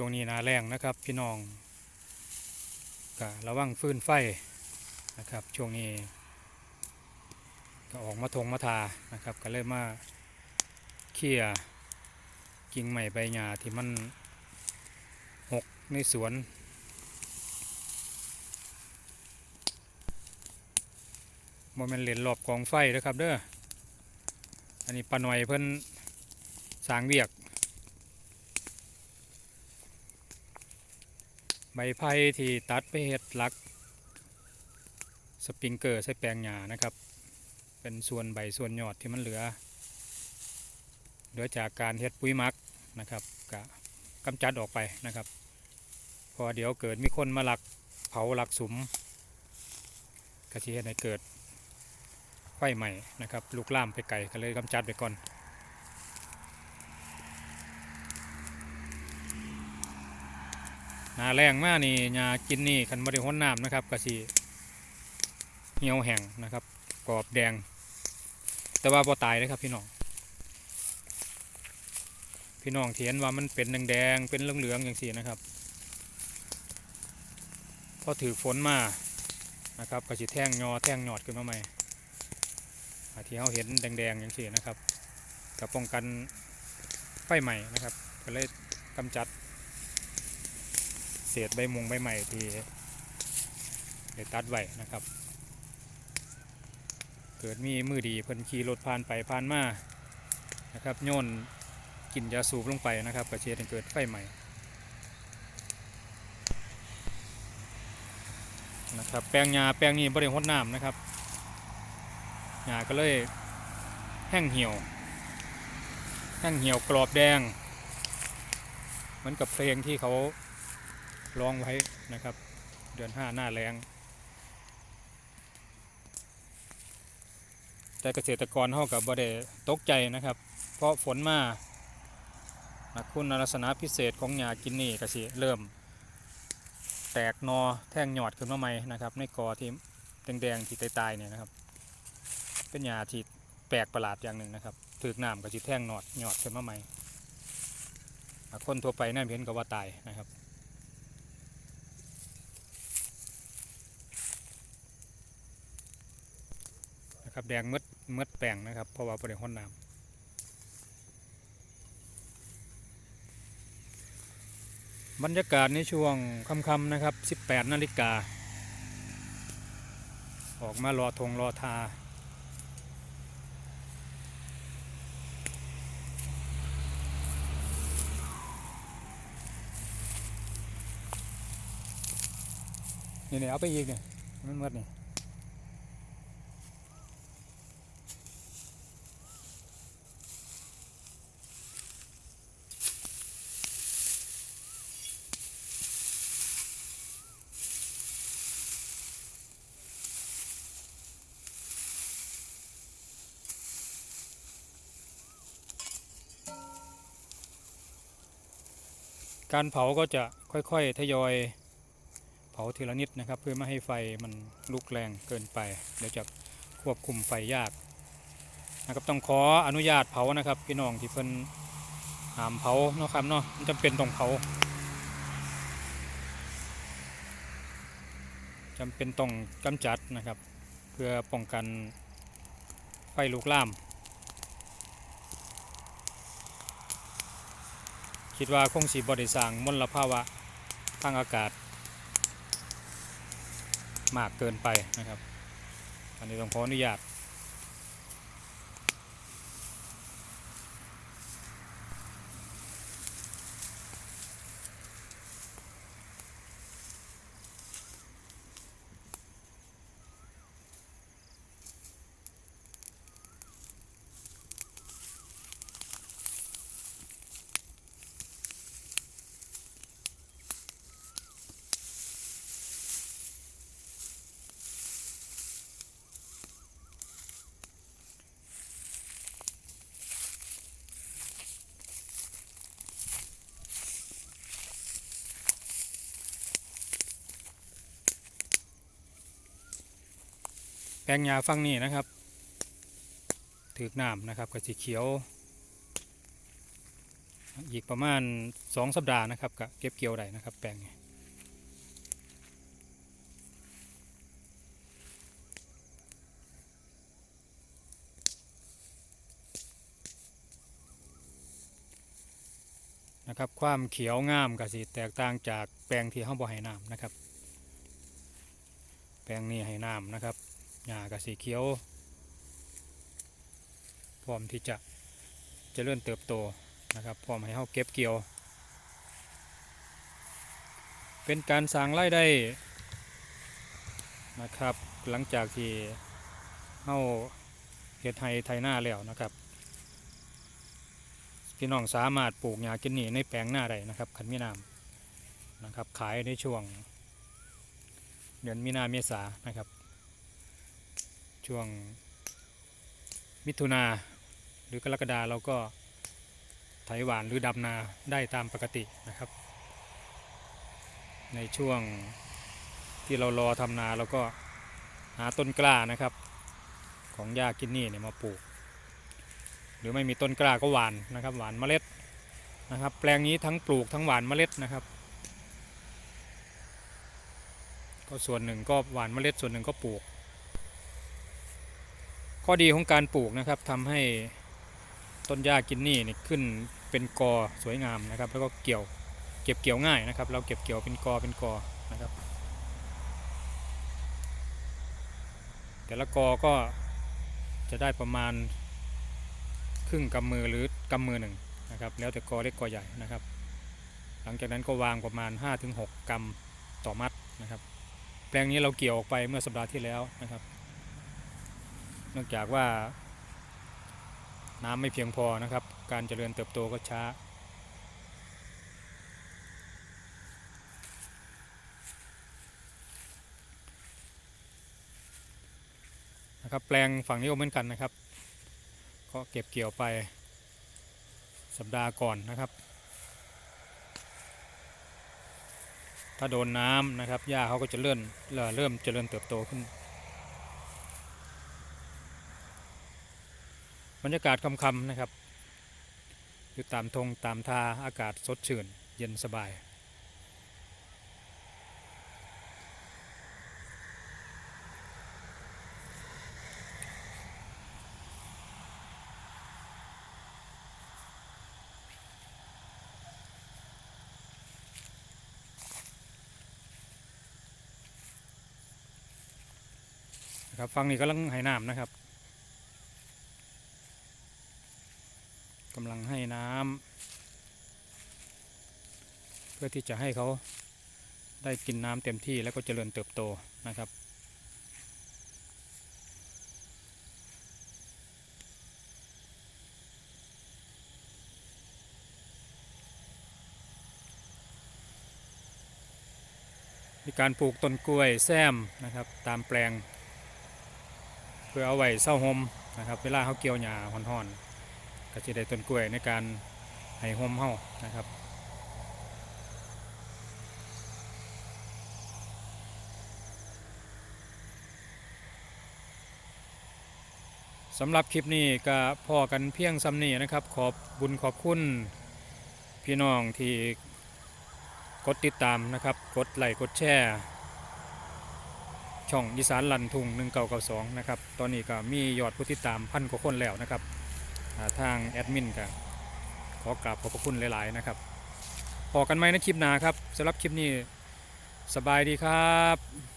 ช่วงนี้นาแรงนะครับ พี่น้องก็ระวังฟื้นไฟนะครับ ช่วงนี้ก็ออกมาทงมาทานะครับ ก็เลยมาเคลียกิ่งใหม่ใบหญ้าที่มันหกในสวนโมเมนเหรียญรอบกองไฟนะครับเด้ออันนี้ปาหน่อยเพิ่นสางเวียก ใบไผ่ที่ตัดไปเฮ็ดหลัก สปริงเกอร์ใส่แปลงหญ้านะครับ เป็นส่วนใบส่วนยอดที่มันเหลือ เหลือจากการเฮ็ดปุ๋ยมักนะครับก็กำจัดออกไปนะครับ พอเดี๋ยวเกิดมีคนมาหลักเผาหลักสุมกระเทียให้เกิดไฟใหม่นะครับลุกล่ามไปไกลก็เลยกำจัดไปก่อน นาแรงมากนี่ยากินนี่คันบริห้นน้ำนะครับกะสีเหี่ยวแห้งนะครับ กรอบแดง แต่ว่าพอตายเลยครับพี่น้อง พี่น้องเทียนว่ามันเป็นแดงๆเป็นเหลืองๆอย่างสีนะครับพอถือฝนมานะครับกระสีแท่งยอแท่งหยอดขึ้นมาใหม่ที่เราเห็นแดงๆอย่างนี้นะครับกับป้องกันไฟใหม่นะครับก็เลยกำจัด ศษใบมงใบใหม่ที่ได้ตัดไว้นะครับ เกิดมีมือดีเพิ่นขี่รถผ่านไปผ่านมานะครับโยนกินยาสูบลงไปนะครับกระเชียให้เกิดไฟใหม่นะครับแปลงยาแปลงนี้บริหดน้ำนะครับหญ้าก็เลยแห้งเหี่ยวแห้งเหี่ยวกรอบแดง เหมือนกับเพลงที่เขา ร้องไว้นะครับ เดือนห้าหน้าแรงแต่เกษตรกรเขากับบ่ได้ตกใจนะครับ เพราะฝนมานะคุณลักษณะพิเศษของหญ้ากินนี่ก็สิเริ่ม แตกนอแท่งหยอดขึ้นมาใหม่นะครับ ในกอที่แดงๆที่ตายๆเนี่ยนะครับ เป็นหยาที่แปลกประหลาดอย่างหนึ่งนะครับถือน้ำกับจิแท่งหนอดหยอดขึ้นมาใหม่อะคนทั่วไปน่าเห็นก็ว่าตายนะครับ นะครับแดงมืดมืดแปลงนะครับเพราะว่าบริห้อนน้ำบรรยากาศในช่วงค่ำๆนะครับ 18 นาฬิกา ออกมารอธงรอทา เนี่ยเอาไปอีกเนี่ยมันหมดเนี่ย การเผาก็จะค่อยๆทยอยเผาทีละนิดนะครับ เพื่อไม่ให้ไฟมันลุกแรงเกินไป เดี๋ยวจะควบคุมไฟยากนะครับต้องขออนุญาตเผานะครับพี่น้องที่เพิ่นห้ามเผาเนาะครับเนาะมันจำเป็นต้องเผาจำเป็นต้องกำจัดนะครับ เพื่อป้องกันไฟลุกลาม คิดว่าคงสีบริสั่งมลภาวะทางอากาศ มากเกินไปนะครับ อันนี้ต้องขออนุญาต แปลงยาฟังนี่นะครับถือน้ำนะครับก็สีเขียว อีกประมาณสองสัปดาห์นะครับก็เก็บเกี่ยวได้นะครับ แปลงนี้นะครับความเขียวงามก็สิแตกต่างจากแปลงที่เฮาบ่ให้น้ำนะครับ แปลงนี้ให้น้ำนะครับ หญ้าก็สีเขียว พร้อมที่จะจะเจริญเติบโตนะครับพร้อมให้เฮาเก็บเกี่ยว เป็นการสร้างรายได้นะครับ หลังจากที่เฮาเฮ็ดไห้ไถนาแล้วนะครับพี่น้องสามารถปลูกหญ้ากินหนีในแปลงหน้าได้นะครับคันมีน้ำนะครับขายในช่วงเดือนมีนาเมษานะครับ ช่วงมิถุนาหรือกรกฎาเราก็ไถหวานหรือดำนาได้ตามปกตินะครับ ในช่วงที่เรารอทำนาเราก็หาต้นกล้านะครับ ของหญ้ากินนี่เนี่ยมาปลูก หรือไม่มีต้นกล้าก็หวานนะครับ หวานเมล็ดนะครับ แปลงนี้ทั้งปลูกทั้งหวานเมล็ดนะครับ ก็ส่วนหนึ่งก็หวานเมล็ดส่วนหนึ่งก็ปลูก ข้อดีของการปลูกนะครับทำให้ต้นหญ้ากินนี่นี่ขึ้นเป็นกอสวยงามนะครับ แล้วก็เกี่ยวเก็บเกี่ยวง่ายนะครับ เราเก็บเกี่ยวเป็นกอเป็นกอนะครับ แต่ละกอก็จะได้ประมาณครึ่งกำมือหรือกำมือหนึ่งนะครับ แล้วแต่กอเล็กกอใหญ่นะครับ หลังจากนั้นก็วางประมาณ 5-6 กรัมต่อมัดนะครับ แปลงนี้เราเกี่ยวออกไปเมื่อสัปดาห์ที่แล้วนะครับ นื่องจากว่า น้ำไม่เพียงพอนะครับ การเจริญเติบโตก็ช้า นะครับแปลงฝั่งนี้ก็เหมือนกันนะครับ ก็เก็บเกี่ยวไปสัปดาห์ก่อนนะครับ ถ้าโดนน้ำนะครับหญ้าเขาก็จะเริ่มเอ่อเริ่มเจริญเติบโตขึ้น บรรยากาศค่ำๆนะครับ อยู่ตามทงตามทาอากาศสดชื่น เย็นสบายครับฟังนี่กำลังให้น้ำนะครับ กำลังให้น้ำเพื่อที่จะให้เขาได้กินน้ำเต็มที่แล้วก็เจริญเติบโตนะครับ มีการปลูกต้นกล้วยแซมนะครับตามแปลง เพื่อเอาไว้เศร้าหมนะครับ เวลาเขาเกี่ยวหญ้าห่อนๆ ก็จะได้ต้นกล้วยในการให้หมเฮานะครับสำหรับคลิปนี้ก็พอกันเพียงซ้ำนี้นะครับ ขอบบุญขอบคุณพี่น้องที่กดติดตามนะครับ กดไลค์กดแชร์ ช่องอีสานลันทุง1992นะครับ ตอนนี้ก็มียอดผู้ติดตามพันกว่าคนแล้วนะครับ ทางแอดมินก็ขอกราบขอบพระคุณหลาย ๆ นะครับพอกันไหมในคลิปหนาครับสำหรับคลิปนี้สบายดีครับ